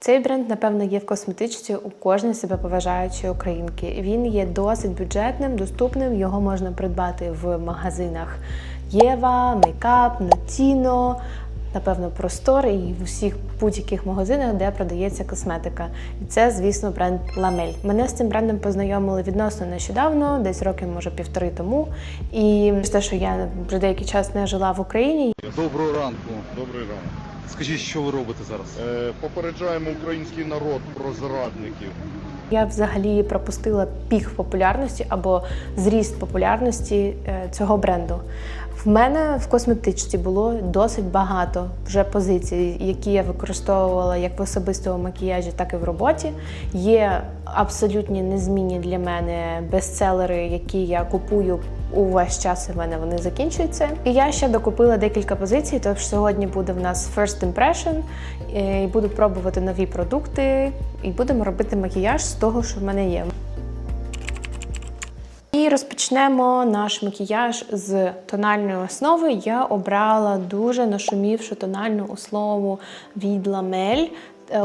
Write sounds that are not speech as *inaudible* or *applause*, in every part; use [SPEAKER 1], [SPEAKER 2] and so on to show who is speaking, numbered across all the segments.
[SPEAKER 1] Цей бренд, напевно, є в косметичці у кожної себе поважаючої українки. Він є досить бюджетним, доступним. Його можна придбати в магазинах Єва, Мейкап, Нотіно, напевно, Простор і в усіх будь-яких магазинах, де продається косметика. І це, звісно, бренд Ламель. Мене з цим брендом познайомили відносно нещодавно, десь років, може, півтори тому. І те, що я вже деякий час не жила в Україні,
[SPEAKER 2] Доброго ранку.
[SPEAKER 3] Добрий ранок.
[SPEAKER 2] Скажіть, що ви робите зараз?
[SPEAKER 3] Е, Попереджаємо український народ про зрадників.
[SPEAKER 1] Я взагалі пропустила пік популярності або зріст популярності е, цього бренду. В мене в косметичці було досить багато вже позицій, які я використовувала як в особистому макіяжі, так і в роботі. Є абсолютні незмінні для мене бестселери, які я купую увесь час. У мене вони закінчуються. І я ще докупила декілька позицій. Тож сьогодні буде в нас first impression, і буду пробувати нові продукти, і будемо робити макіяж з того, що в мене є. І розпочнемо наш макіяж з тональної основи. Я обрала дуже нашумівшу тональну основу від Ламель.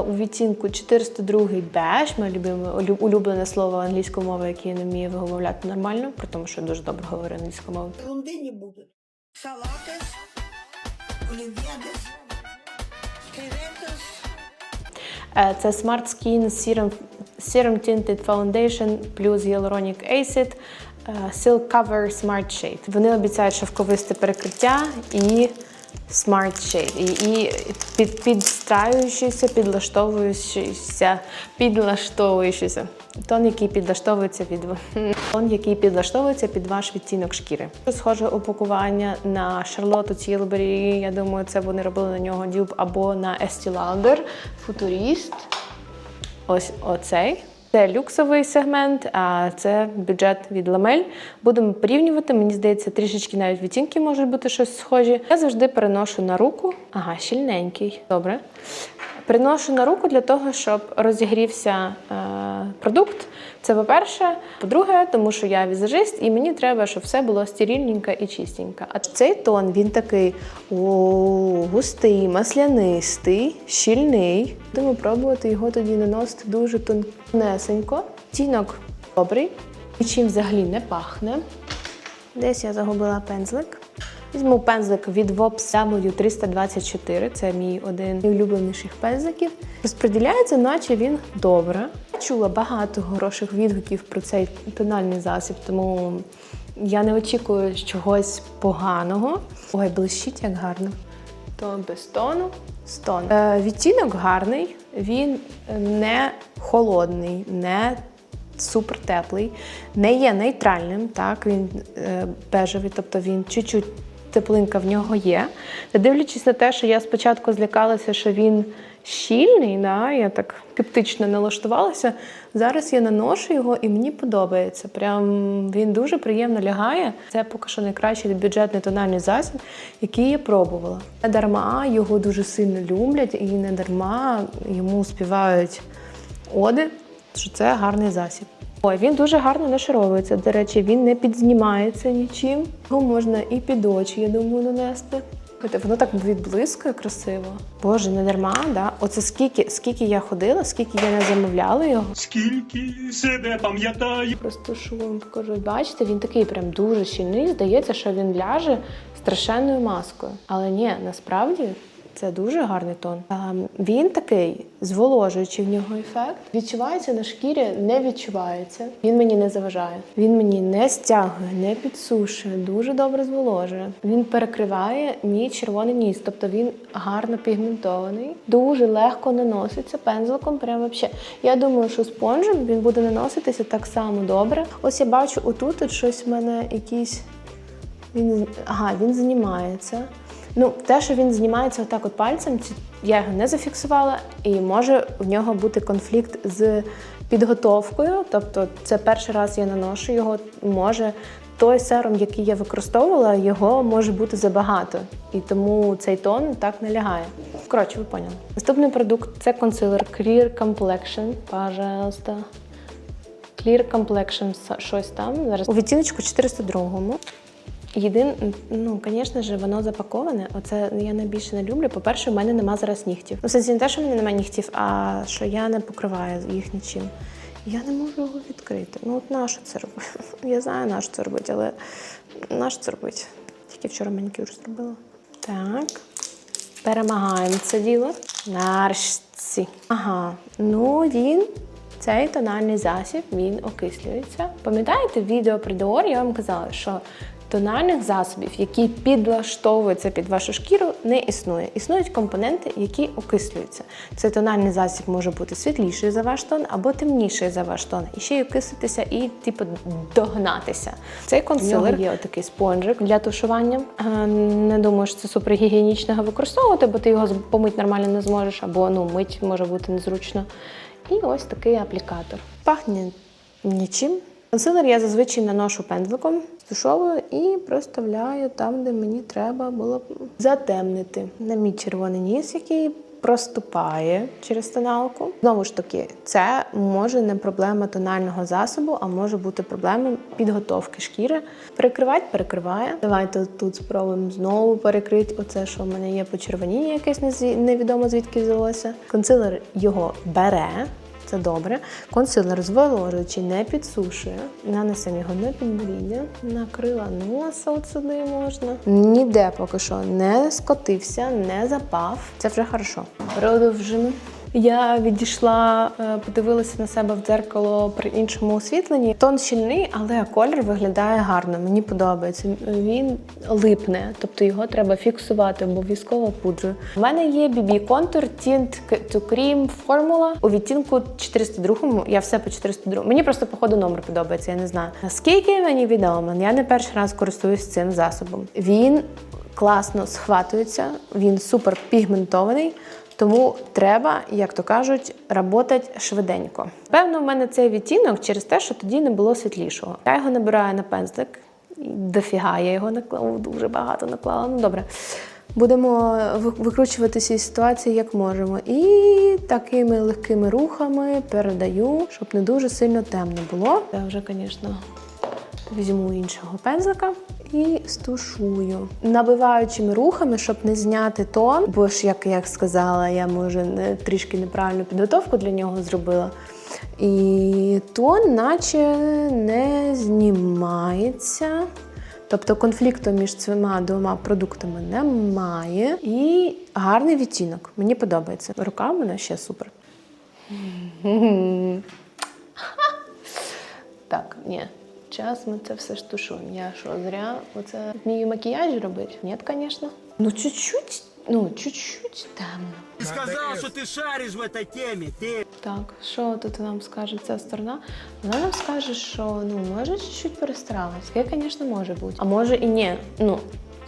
[SPEAKER 1] У відтінку 402 беж, моє любиме улюблене слово англійської мови, яке я не вмію вимовляти нормально, при тому, що я дуже добре говорю англійською мовою.
[SPEAKER 4] Ерунды не будут. Салатес, оливьедес, креветес,
[SPEAKER 1] Е, Це Smart Skin Serum, Serum Tinted Foundation плюс Hyaluronic Acid Silk Cover Smart Shade. Вони обіцяють шовковисте перекриття і Smart Shade. І, і під, підстраюючися, підлаштовуючися, підлаштовуючися. Тон, який підлаштовується під *laughs* тон, який підлаштовується під ваш відтінок шкіри. Схоже упакування на Шарлоту Тілбері. Я думаю, це вони робили на нього дюб або на Estee Lauder Futurist. Ось оцей. Це люксовий сегмент, а це бюджет від ламель. Будемо порівнювати. Мені здається, трішечки навіть відтінки можуть бути щось схожі. Я завжди переношу на руку. Ага, щільненький. Добре. Приношу на руку для того, щоб розігрівся е, продукт. Це по-перше. По-друге, тому що я візажист, і мені треба, щоб все було стерильненько і чистенько. А цей тон він такий о, густий, маслянистий, щільний. Будемо пробувати його тоді наносити дуже тонесенько. Тінок добрий, нічим взагалі не пахне. Десь я загубила пензлик. Візьму пензлик від Vops W324, це мій один з найулюбленіших пензликів. Розподіляється, наче він добре. Чула багато хороших відгуків про цей тональний засіб, тому я не очікую чогось поганого. Ой, блищить як гарно. То без тону, з тону. Е, відтінок гарний, він не холодний, не супер теплий, не є нейтральним, так, він е, бежевий, тобто він чуть-чуть теплинка в нього є. Не дивлячись на те, що я спочатку злякалася, що він щільний, да, я так скептично налаштувалася. Зараз я наношу його і мені подобається. Прям він дуже приємно лягає. Це поки що найкращий бюджетний тональний засіб, який я пробувала. Не дарма його дуже сильно люблять, і не дарма йому співають оди, що це гарний засіб. Ой, він дуже гарно нашаровується. До речі, він не підзнімається нічим. Його можна і під очі, я думаю, нанести. Слухайте, Воно так відблискує красиво. Боже, не дарма, да? Оце скільки, скільки я ходила, скільки я не замовляла його.
[SPEAKER 5] Скільки себе пам'ятаю.
[SPEAKER 1] Просто що вам покажу. Бачите, він такий прям дуже щільний. Здається, що він ляже страшенною маскою. Але ні, насправді це дуже гарний тон. Він такий зволожуючий в нього ефект. Відчувається на шкірі, не відчувається. Він мені не заважає. Він мені не стягує, не підсушує, дуже добре зволожує. Він перекриває мій червоний ніс, тобто він гарно пігментований, дуже легко наноситься пензликом. Прямо вообще. Я думаю, що спонжем він буде наноситися так само добре. Ось я бачу, отут от щось в мене якийсь. Він ага, він знімається. Ну, те, що він знімається отак от пальцем, я його не зафіксувала, і може в нього бути конфлікт з підготовкою. Тобто, це перший раз я наношу його. Може, той серум, який я використовувала, його може бути забагато. І тому цей тон так не лягає. Коротше, ви поняли. Наступний продукт це консилер Clear Complexion. Пожалуйста. Clear Complexion, щось там. Зараз у відтіночку 402. Єдин, ну, звісно ж, воно запаковане. Оце я найбільше не люблю. По-перше, в мене нема зараз нігтів. Ну, сенсі не те, що в мене немає нігтів, а що я не покриваю їх нічим. Я не можу його відкрити. Ну, от нащо це робити? *laughs* Я знаю, на що це робити, але нащо це робити? Тільки вчора манікюр зробила. Так. Перемагаємо це діло. Нарешті. Ага, ну він. Цей тональний засіб він окислюється. Пам'ятаєте, в відео про Dior я вам казала, що тональних засобів, які підлаштовуються під вашу шкіру, не існує. Існують компоненти, які окислюються. Цей тональний засіб може бути світліший за ваш тон або темніший за ваш тон. І ще й окислитися і, типу, догнатися. Цей консилер є отакий спонжик для тушування. Е, Не думаю, що це супергігієнічно його використовувати, бо ти його помить нормально не зможеш, або ну мить може бути незручно. І ось такий аплікатор. Пахне нічим. Консилер я зазвичай наношу пензликом, стушовую і проставляю там, де мені треба було затемнити. На мій червоний ніс, який проступає через тоналку. Знову ж таки, це може не проблема тонального засобу, а може бути проблема підготовки шкіри. Перекривати перекриває. Давайте тут спробуємо знову перекрити оце, що в мене є почервоніння, якесь невідомо звідки взялося. Консилер його бере. Це добре. Консилер зволожуючи, не підсушує. Нанесемо його на підборіддя, накрила носа от сюди можна. Ніде поки що не скотився, не запав. Це вже хорошо. Продовжимо. Я відійшла, е, подивилася на себе в дзеркало при іншому освітленні. Тон щільний, але колір виглядає гарно. Мені подобається. Він липне, тобто його треба фіксувати обов'язково пудрою. У мене є BB Contour Tint to Cream формула у відтінку 402. Я все по 402. Мені просто по ходу номер подобається. Я не знаю. Наскільки мені відомо, я не перший раз користуюсь цим засобом. Він класно схватується, він супер пігментований. Тому треба, як то кажуть, працювати швиденько. Певно, в мене цей відтінок через те, що тоді не було світлішого. Я його набираю на пензлик. Дофіга я його наклала, дуже багато наклала. Ну добре. Будемо ви- викручуватися із ситуації як можемо. І такими легкими рухами передаю, щоб не дуже сильно темно було. Я вже, звісно, візьму іншого пензлика і стушую. Набиваючими рухами, щоб не зняти тон, бо ж, як я сказала, я може не, трішки неправильну підготовку для нього зробила. І тон, наче не знімається. Тобто конфлікту між цими двома продуктами немає. І гарний відтінок. Мені подобається. Рука в мене ще супер. *laughs* Так, ні. Час ми це все ж тушуємо. Я що, зря оце вмію макіяж робити? Ні, звісно. Ну, чуть-чуть, ну, чуть-чуть темно.
[SPEAKER 6] Ты сказал, что ты шаришь в этой теме. Ты
[SPEAKER 1] Так, що тут нам скаже ця сторона? Вона нам скаже, що ну може чуть-чуть перестаралась. Таке, звісно, може бути. А може і ні. Ну,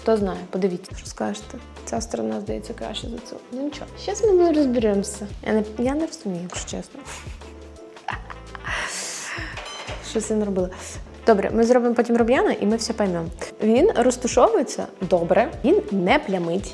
[SPEAKER 1] хто знає, подивіться. Що скажете? Ця сторона здається краще за цю. Ну нічого. Зараз ми розберемося. Я не, я не розумію, якщо чесно. Щось я не робила. Добре, ми зробимо потім рум'яна і ми все поймемо. Він розтушовується добре, він не плямить.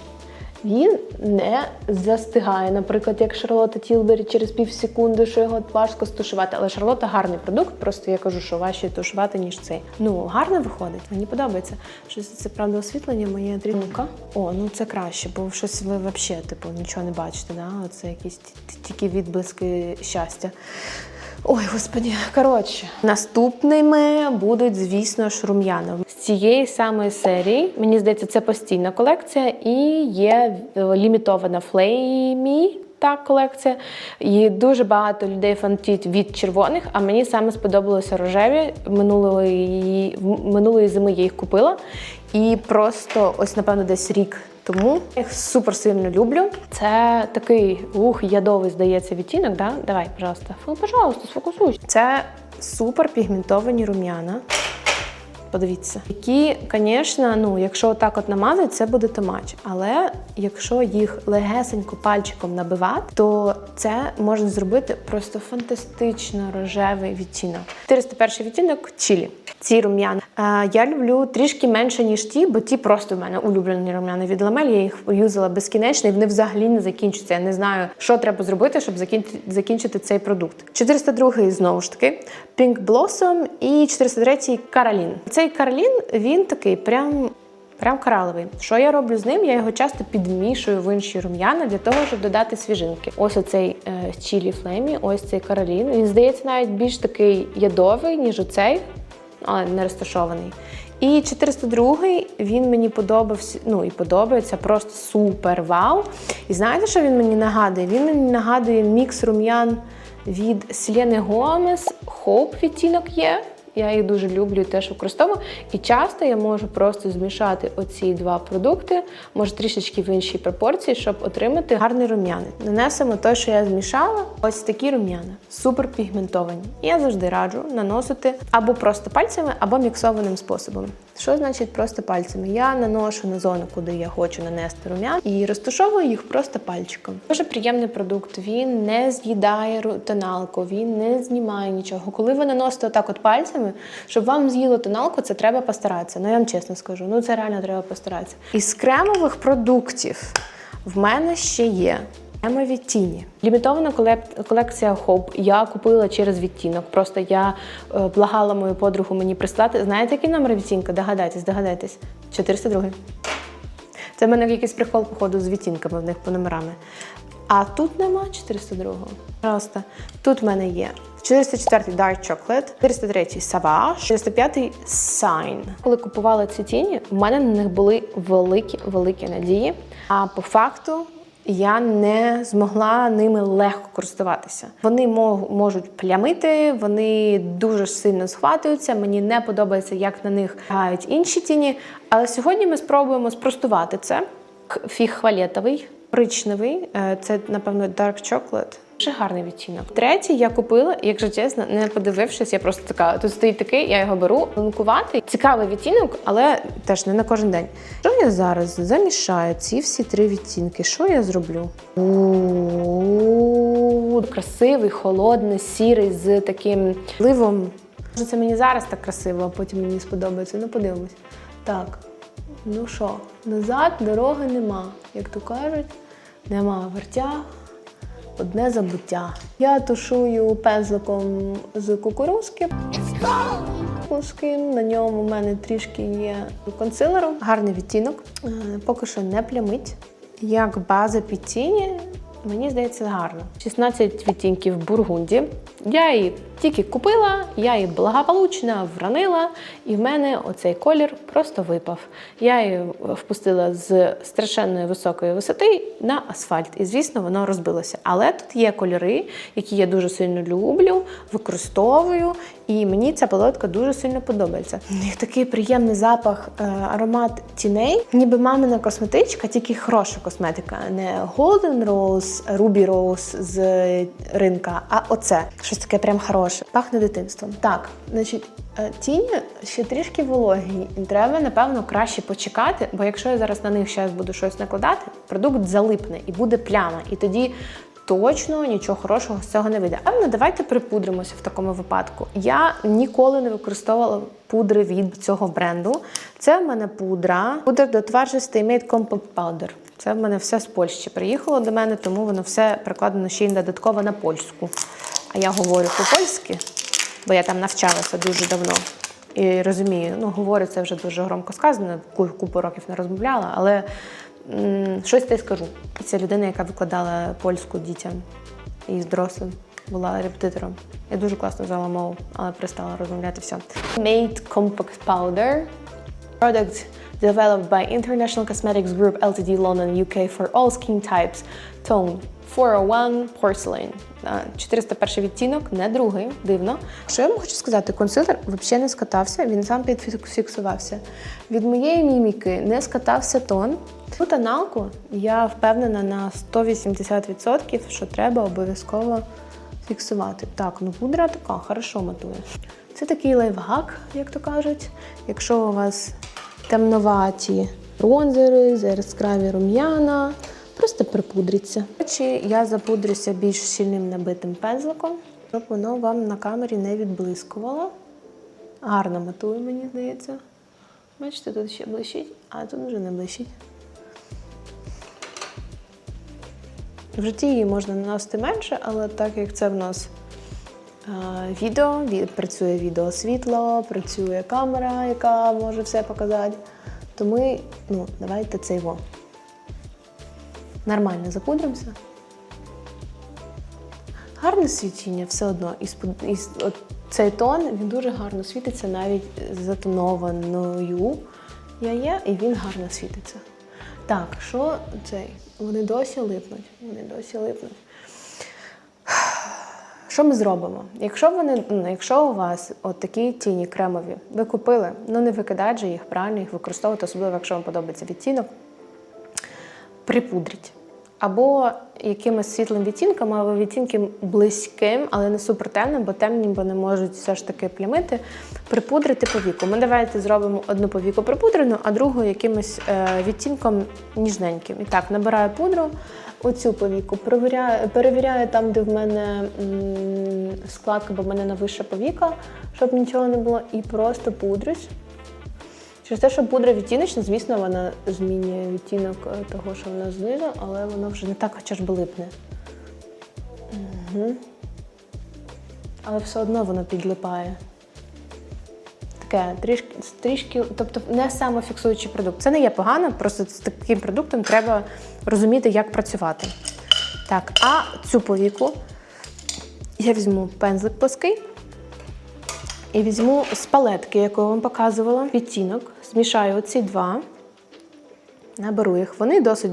[SPEAKER 1] Він не застигає. Наприклад, як Шарлотта Тілбері через пів секунди, що його важко стушувати. Але Шарлотта гарний продукт, просто я кажу, що важче тушувати, ніж цей. Ну, гарно виходить, мені подобається. Щось це правда освітлення моє дрібнука. О, ну це краще, бо щось ви взагалі типу, нічого не бачите. Да? Оце якісь ті- ті- тільки відблиски щастя. Ой, господі, коротше, наступними будуть, звісно ж, рум'яна. З цієї самої серії, мені здається, це постійна колекція і є е, лімітована флеймі. Та колекція. І дуже багато людей фантіть від червоних, а мені саме сподобалося рожеві. Минулої, минулої зими я їх купила. І просто ось, напевно, десь рік тому я їх супер сильно люблю. Це такий ух, ядовий, здається, відтінок. Да? Давай, пожалуйста. Фу, пожалуйста, сфокусуйся. Це супер пігментовані рум'яна. Подивіться, які, звісно, ну, якщо отак от намазати, це буде томач. Але якщо їх легесенько пальчиком набивати, то це можна зробити просто фантастично рожевий відтінок. 401 відтінок чілі. Ці рум'яна. Е, я люблю трішки менше, ніж ті, бо ті просто в мене улюблені рум'яни від ламель. Я їх юзала безкінечно, і вони взагалі не закінчуються. Я не знаю, що треба зробити, щоб закінчити цей продукт. 402 знову ж таки, Pink Blossom і 403 Каролін. Це Оцей Карлін, він такий прям. Прям кораловий. Що я роблю з ним? Я його часто підмішую в інші рум'яна для того, щоб додати свіжинки. Ось оцей е, чілі флеймі, ось цей каролін. Він здається навіть більш такий ядовий, ніж оцей, але не розташований. І 402 він мені подобався, ну і подобається просто супер вау. І знаєте, що він мені нагадує? Він мені нагадує мікс рум'ян від Селени Гомес. Hope відтінок є. Я їх дуже люблю і теж використовую. І часто я можу просто змішати оці два продукти, може трішечки в іншій пропорції, щоб отримати гарний рум'янець. Нанесемо те, що я змішала, ось такі рум'яна, супер пігментовані. Я завжди раджу наносити або просто пальцями, або міксованим способом. Що значить просто пальцями? Я наношу на зону, куди я хочу нанести рум'ян, і розташовую їх просто пальчиком. Дуже приємний продукт. Він не з'їдає тоналку, він не знімає нічого. Коли ви наносите отак от пальцями, щоб вам з'їло тоналку, це треба постаратися. Ну я вам чесно скажу, ну це реально треба постаратися. Із кремових продуктів в мене ще є. Кремові тіні. Лімітована колекція Hope я купила через відтінок. Просто я е, благала мою подругу мені прислати. Знаєте, який номер відтінка? Догадайтесь, догадайтесь. 402. Це в мене якийсь прикол, походу, з відтінками в них по номерами. А тут нема 402. Просто тут в мене є 404 Dark Chocolate, 403 Savage, 405 Sign. Коли купувала ці тіні, в мене на них були великі великі надії. А по факту я не змогла ними легко користуватися. Вони мо- можуть плямити, вони дуже сильно схватуються. Мені не подобається, як на них гають інші тіні. Але сьогодні ми спробуємо спростувати це. Фіг хвалетовий, коричневий, е, це, напевно, Dark Chocolate. Дуже гарний відтінок. Третій я купила, якщо чесно, не подивившись, я просто така. Тут стоїть такий, я його беру. Тонкуватий, цікавий відтінок, але теж не на кожен день. Що я зараз замішаю ці всі три відтінки? Що я зроблю? Красивий, холодний, сірий з таким ливом. Це мені зараз так красиво, а потім мені сподобається. Ну, подивимось. Так, ну що, назад дороги нема. Як то кажуть, нема вертя, одне забуття. Я тушую пензликом з кукурузки. Плоским. На ньому в мене трішки є консилером. Гарний відтінок. Е, Поки що не плямить. Як база під тіні, мені здається, гарно. 16 відтінків бургунді. Я її тільки купила, я її благополучно вранила, і в мене оцей колір просто випав. Я її впустила з страшенної високої висоти на асфальт. І, звісно, воно розбилося. Але тут є кольори, які я дуже сильно люблю, використовую, і мені ця палетка дуже сильно подобається. У них такий приємний запах, е, аромат тіней, ніби мамина косметичка, тільки хороша косметика, не Golden Rose, Ruby Rose з ринка, а оце щось таке прям хороше. Пахне дитинством. Так, значить, е, тіні ще трішки вологі. І Треба, напевно, краще почекати, бо якщо я зараз на них зараз буду щось накладати, продукт залипне і буде пляма. І тоді точно нічого хорошого з цього не вийде. Але давайте припудримося в такому випадку. Я ніколи не використовувала пудри від цього бренду. Це в мене пудра. Пудра до тваржистий Made Compact Powder. Це в мене все з Польщі приїхало до мене, тому воно все перекладено ще й додатково на польську. А я говорю по-польськи, бо я там навчалася дуже давно. І розумію, ну говорю це вже дуже громко сказано, купу років не розмовляла, але м, щось те скажу. Це людина, яка викладала польську дітям і з дорослим, була репетитором. Я дуже класно знала мову, але перестала розмовляти все. Made Compact Powder. Product developed by International Cosmetics Group Ltd London, UK for all skin types. Tone 401 Porcelain. Е, 401 відтінок, не другий, дивно. Що я вам хочу сказати, консилер взагалі не скатався, він сам підфіксувався. Від моєї міміки не скатався тон. Цю тоналку я впевнена на 180%, що треба обов'язково фіксувати. Так, ну пудра така, хорошо матує. Це такий лайфхак, як то кажуть. Якщо у вас темноваті бронзери, яскраві рум'яна, просто припудріться. Речі, я запудрюся більш щільним набитим пензликом, щоб воно вам на камері не відблискувало. Гарно матує, мені здається. Бачите, тут ще блищить, а тут вже не блищить. В житті її можна наносити менше, але так як це в нас відео, ві- працює відеосвітло, працює камера, яка може все показати. То ми, ну, давайте це його. Нормально запудримося. Гарне світіння все одно. І, і от цей тон він дуже гарно світиться навіть затонованою я є, і він гарно світиться. Так, що цей? Вони досі липнуть. Вони досі липнуть. Що ми зробимо? Якщо вони, ну, якщо у вас от такі тіні кремові, ви купили, ну не викидайте же їх, правильно їх використовувати, особливо якщо вам подобається відтінок, припудріть. Або якимось світлим відтінком, або відтінком близьким, але не супертемним, бо темні вони можуть все ж таки плямити, припудрити повіку. Ми давайте зробимо одну повіку припудрену, а другу якимось е, відтінком ніжненьким. І так, набираю пудру, оцю повіку, перевіряю, перевіряю там, де в мене м, складка, бо в мене навища повіка, щоб нічого не було, і просто пудрюсь. Через те, що пудра відтіночна, звісно, вона змінює відтінок е, того, що в нас знизу, але воно вже не так хоча ж би липне. Угу. Але все одно воно підлипає. Таке трішки, трішки, тобто не самофіксуючий продукт. Це не є погано, просто з таким продуктом треба розуміти, як працювати. Так, а цю повіку я візьму пензлик плоский. І візьму з палетки, яку я вам показувала, відтінок, змішаю оці два, наберу їх. Вони досить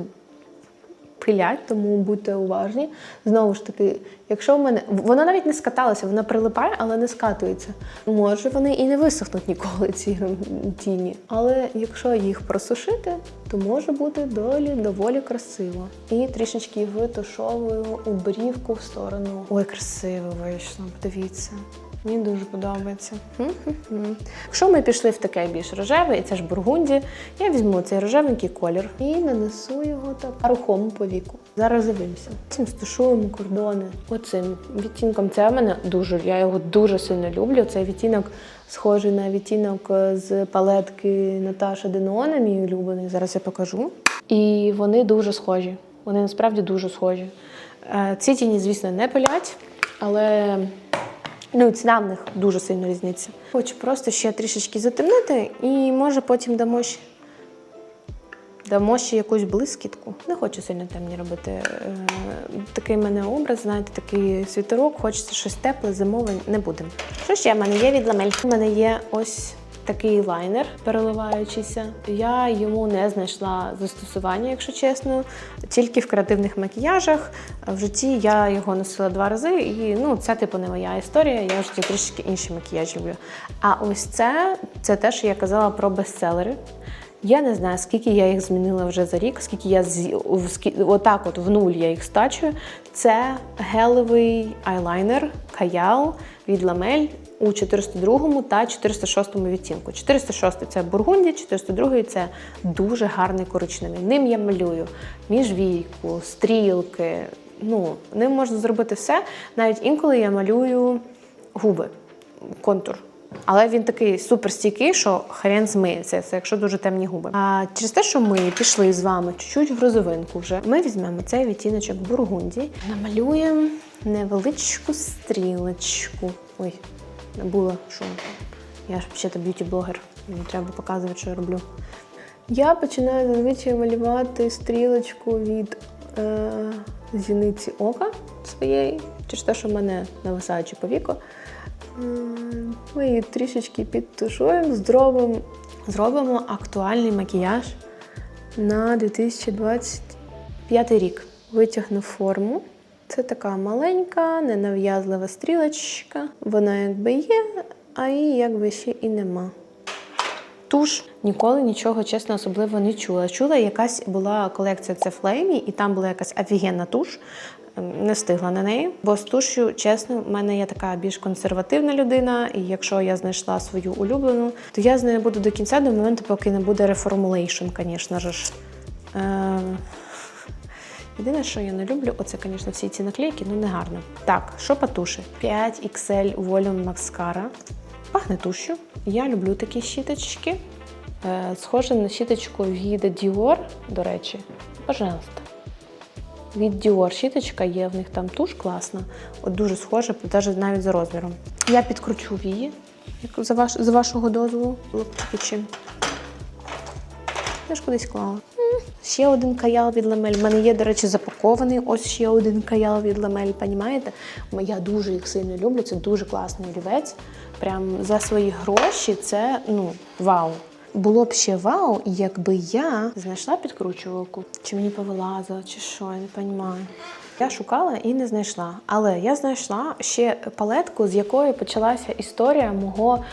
[SPEAKER 1] пилять, тому будьте уважні. Знову ж таки, якщо в мене. Вона навіть не скаталася, вона прилипає, але не скатується. Може, вони і не висохнуть ніколи, ці тіні. Але якщо їх просушити, то може бути долі доволі красиво. І трішечки витушовую у брівку в сторону. Ой, красиво вийшло, подивіться. Мені дуже подобається. Якщо ми пішли в таке більш рожеве, і це ж бургунді, я візьму цей рожевенький колір і нанесу його так рухому по віку. Зараз дивимося. Цим стушуємо кордони. Оцим відтінком це в мене дуже, я його дуже сильно люблю. Цей відтінок схожий на відтінок е, з палетки Наташа Денона, мій улюблений. Зараз я покажу. І вони дуже схожі. Вони насправді дуже схожі. Е, Ці тіні, звісно, не пилять, але Ну, ціна в них дуже сильно різниця. Хочу просто ще трішечки затемнити і може потім дамо ще, дамо ще якусь блискітку. Не хочу сильно темні робити. Е, Такий в мене образ, знаєте, такий світерок, хочеться щось тепле, зимове, не будемо. Що ще в мене є від ламель? У мене є ось такий лайнер переливаючийся. Я йому не знайшла застосування, якщо чесно, тільки в креативних макіяжах. В житті я його носила два рази, і ну це типу не моя історія. Я в житті трішки інший макіяж люблю. А ось це це те, що я казала про бестселери. Я не знаю, скільки я їх змінила вже за рік, скільки я з отак, от в нуль я їх стачую. Це гелевий айлайнер Каял від Ламель у 402 та 406 відтінку. 406 це бургунді, 402 це дуже гарний коричневий. Ним я малюю міжвійку, стрілки. Ну, ним можна зробити все. Навіть інколи я малюю губи, контур. Але він такий суперстійкий, що хрен змиється, це якщо дуже темні губи. А через те, що ми пішли з вами чуть-чуть в розовинку вже, ми візьмемо цей відтіночок бургунді, намалюємо невеличку стрілочку. Ой, забула, що я ж взагалі б'юті-блогер. Мені треба показувати, що я роблю. Я починаю зазвичай малювати стрілочку від е, зіниці ока своєї, через те, що в мене нависаючи по віку. М, Ми її трішечки підтушуємо, зробимо, зробимо актуальний макіяж на 2025 рік. Витягну форму. Це така маленька, ненав'язлива стрілочка. Вона якби є, а її якби ще і нема. Туш ніколи нічого чесно особливо не чула. Чула, якась була колекція це Флеймі, і там була якась офігенна туш. Ем, Не встигла на неї, бо з тушю, чесно, в мене є така більш консервативна людина, і якщо я знайшла свою улюблену, то я з нею буду до кінця до моменту, поки не буде реформулейшн, звісно ж. Е, Єдине, що я не люблю, оце, звісно, всі ці наклейки, ну не гарно. Так, що по туші? 5 XL Volume Mascara. Пахне тушю. Я люблю такі щіточки. Е, схоже на щіточку від Dior, до речі. Пожалуйста. від Dior щіточка є, в них там туш класна. От дуже схожа, навіть за розміром. Я підкручу як за, ваш, за вашого дозволу. Б. Я ж кудись клала. Ще один каял від ламель. У мене є, до речі, запакований. Ось ще один каял від ламель. Понімаєте? Я дуже їх сильно люблю. Це дуже класний олівець. Прям за свої гроші це ну вау. Було б ще вау, якби я знайшла підкручувалку, чи мені повилазила, чи що, я не розумію. Я шукала і не знайшла. Але я знайшла ще палетку, з якої почалася історія мого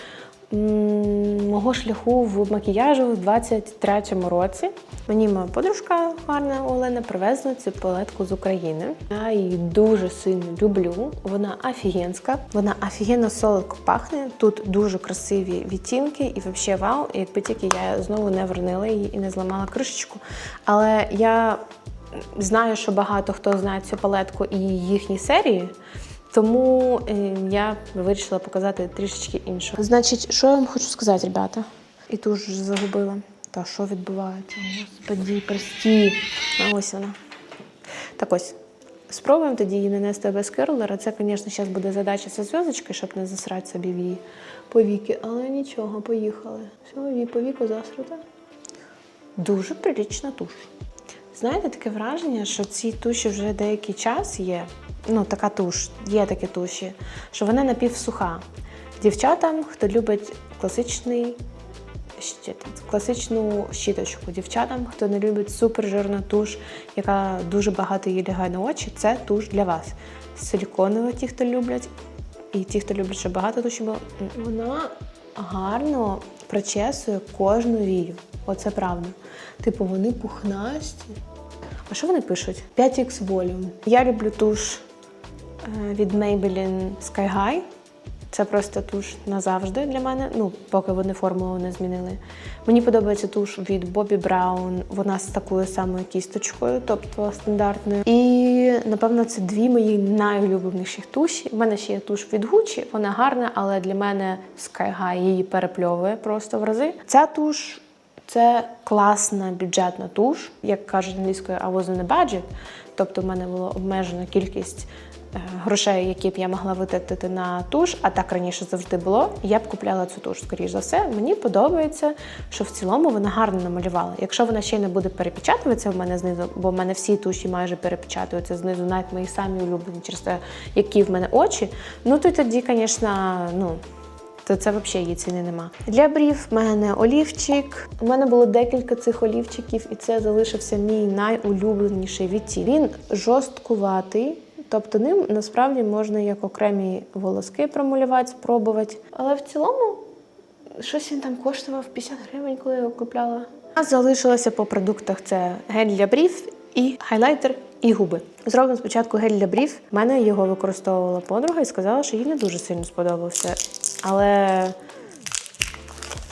[SPEAKER 1] мого шляху в макіяжу в 23-му році. Мені моя подружка гарна Олена привезла цю палетку з України. Я її дуже сильно люблю. Вона офігенська, вона офігенно солодко пахне. Тут дуже красиві відтінки і взагалі вау. Якби тільки я знову не вернила її і не зламала кришечку. Але я знаю, що багато хто знає цю палетку і їхні серії. Тому е, я вирішила показати трішечки іншу. Значить, що я вам хочу сказати, ребята? І ту загубила. Та що відбувається? Господі, прості. А ось вона. Так ось. Спробуємо тоді її нанести без керлера. Це, звісно, зараз буде задача зі зв'язочкою, щоб не засрати собі в її повіки. Але нічого, поїхали. Все, вій по віку засрата. Дуже прилічна туш. Знаєте, таке враження, що ці туші вже деякий час є. Ну, така туш, є такі туші, що вона напівсуха. Дівчатам, хто любить класичний щит- класичну щіточку. Дівчатам, хто не любить супержирну туш, яка дуже багато їй лягає на очі, це туш для вас. Силіконова, ті, хто люблять, і ті, хто любить, щоб багато туші було. Вона гарно причесує кожну вію. Оце правда. Типу, вони пухнасті. А що вони пишуть? 5X Volume. Я люблю туш е, від Maybelline Sky High. Це просто туш назавжди для мене. Ну, поки вони формулу не змінили. Мені подобається туш від Bobbi Brown. Вона з такою самою кісточкою, тобто стандартною. І напевно це дві мої найулюбленіших туші. У мене ще є туш від Gucci, вона гарна, але для мене Sky High її перепльовує просто в рази. Ця туш це класна бюджетна туш, як кажуть англійською, I was on a budget. Тобто в мене була обмежена кількість грошей, які б я могла витратити на туш, а так раніше завжди було. Я б купляла цю туш, скоріш за все. Мені подобається, що в цілому вона гарно намалювала. Якщо вона ще й не буде перепечатуватися в мене знизу, бо в мене всі туші майже перепечатуються знизу, навіть мої самі улюблені через те, які в мене очі. Ну то тоді, звісно, ну то це взагалі її ціни нема. Для брів в мене олівчик. У мене було декілька цих олівчиків, і це залишився мій найулюбленіший відтінок. Він жорсткуватий. Тобто ним насправді можна як окремі волоски промалювати, спробувати. Але в цілому щось він там коштував 50 гривень, коли я його купляла. А залишилося по продуктах це гель для брів і хайлайтер і губи. Зробимо спочатку гель для брів. У мене його використовувала подруга і сказала, що їй не дуже сильно сподобався. Але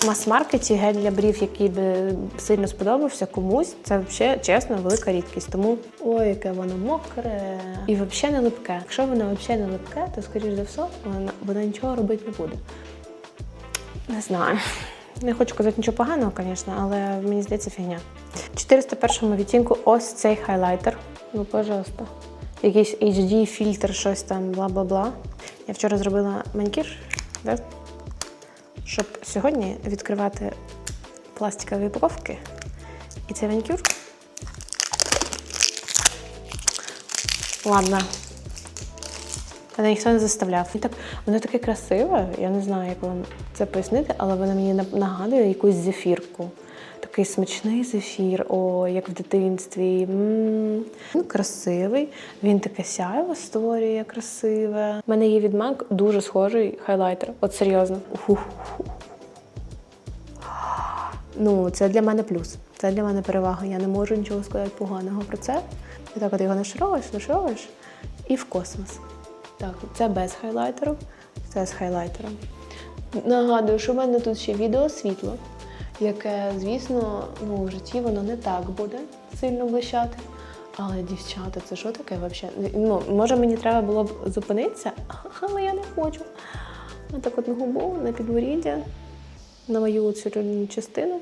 [SPEAKER 1] мас-маркеті гель для брів, який би сильно сподобався комусь, це взагалі чесно велика рідкість. Тому ой, яке воно мокре і взагалі не липке. Якщо воно взагалі не липке, то скоріш за все вона, вона нічого робити не буде. Не знаю. Не хочу казати нічого поганого, звісно, але мені здається фігня. В 401 відтінку ось цей хайлайтер. Ну, пожалуйста. Якийсь HD фільтр, щось там, бла-бла-бла. Я вчора зробила манікюр, да? Щоб сьогодні відкривати пластикові упаковки. І цей манікюр. Ладно. Мене ніхто не заставляв. І так, воно таке красиве, я не знаю, як вам це пояснити, але воно мені нагадує якусь зефірку. Такий смачний зефір, о, як в дитинстві. м Він красивий, він таке сяйво створює красиве. У мене є від MAC дуже схожий хайлайтер. От серйозно. Ух. Ну, це для мене плюс. Це для мене перевага. Я не можу нічого сказати поганого про це. І так от його нашаровуєш, нашаровуєш і в космос. Так, це без хайлайтеру, це з хайлайтером. Нагадую, що в мене тут ще відео світло, яке, звісно, ну, в житті воно не так буде сильно блищати. Але дівчата, це що таке взагалі? Ну, може, мені треба було б зупинитися, *laughs* але я не хочу. Отак от на губу, на підборіддя, на мою цю частину.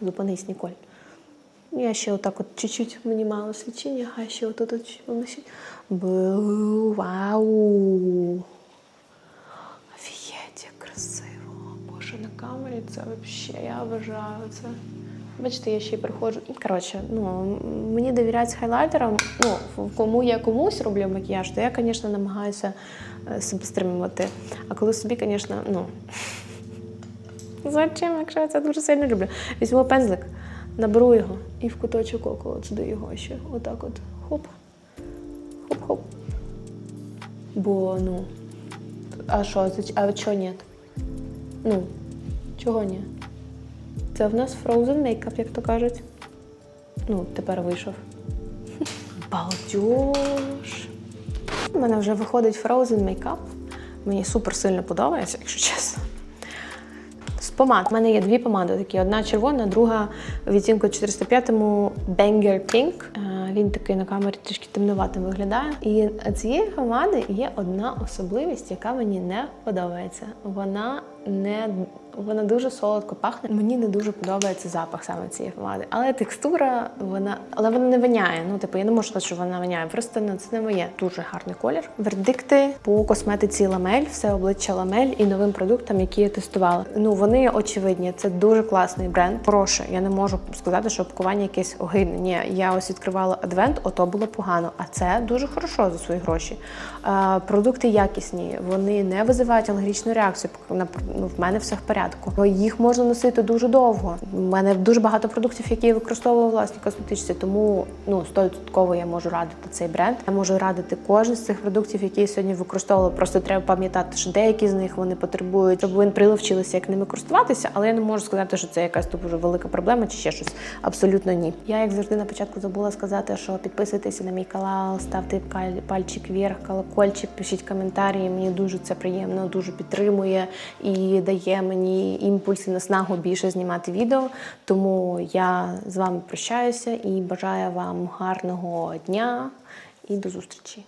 [SPEAKER 1] Зупинись, Ніколь. Я ще отак от чуть-чуть мені мало свічення, а ще отут от Вау! Камері це взагалі, я вважаю це. Бачите, я ще й приходжу. Коротше, ну, мені довіряють з хайлайтером. Ну, кому я комусь роблю макіяж, то я, звісно, намагаюся е, себе стримувати. А коли собі, звісно, ну. *laughs* Зачем, якщо я це дуже сильно люблю? Візьму пензлик, наберу його і в куточок ока от його ще. Отак от. Хоп. Хоп-хоп. Бо, ну. А що, а чого ні? Ну, чого ні? Це в нас Frozen Makeup, як то кажуть. Ну, тепер вийшов. Балдеж. У мене вже виходить Frozen Makeup. Мені супер сильно подобається, якщо чесно. З помад. У мене є дві помади такі: одна червона, друга відтінку 405-му Banger Pink. Е, Він такий на камері трішки темнуватим виглядає. І цієї помади є одна особливість, яка мені не подобається. Вона не вона дуже солодко пахне. Мені не дуже подобається запах саме цієї помади. Але текстура, вона, але вона не воняє. Ну, типу, я не можу сказати, що вона воняє. Просто ну, це не моє. Дуже гарний колір. Вердикти по косметиці ламель, все обличчя ламель і новим продуктам, які я тестувала. Ну вони очевидні. Це дуже класний бренд. Хороше. Я не можу сказати, що пакування якесь огидне. Ні, я ось відкривала адвент, ото було погано. А це дуже хорошо за свої гроші. Е, продукти якісні, вони не визивають алергічну реакцію. На- ну, в мене все в порядку. Їх можна носити дуже довго. У мене дуже багато продуктів, які я використовувала в власній косметичці, тому ну 100% я можу радити цей бренд. Я можу радити кожен з цих продуктів, які я сьогодні використовувала. Просто треба пам'ятати, що деякі з них вони потребують, щоб ви приловчилися, як ними користуватися, але я не можу сказати, що це якась дуже велика проблема чи ще щось. Абсолютно ні. Я, як завжди, на початку забула сказати, що підписуйтеся на мій канал, ставте пальчик вверх, колокольчик, пишіть коментарі. Мені дуже це приємно, дуже підтримує і дає мені імпульс і наснагу більше знімати відео. Тому я з вами прощаюся і бажаю вам гарного дня і до зустрічі.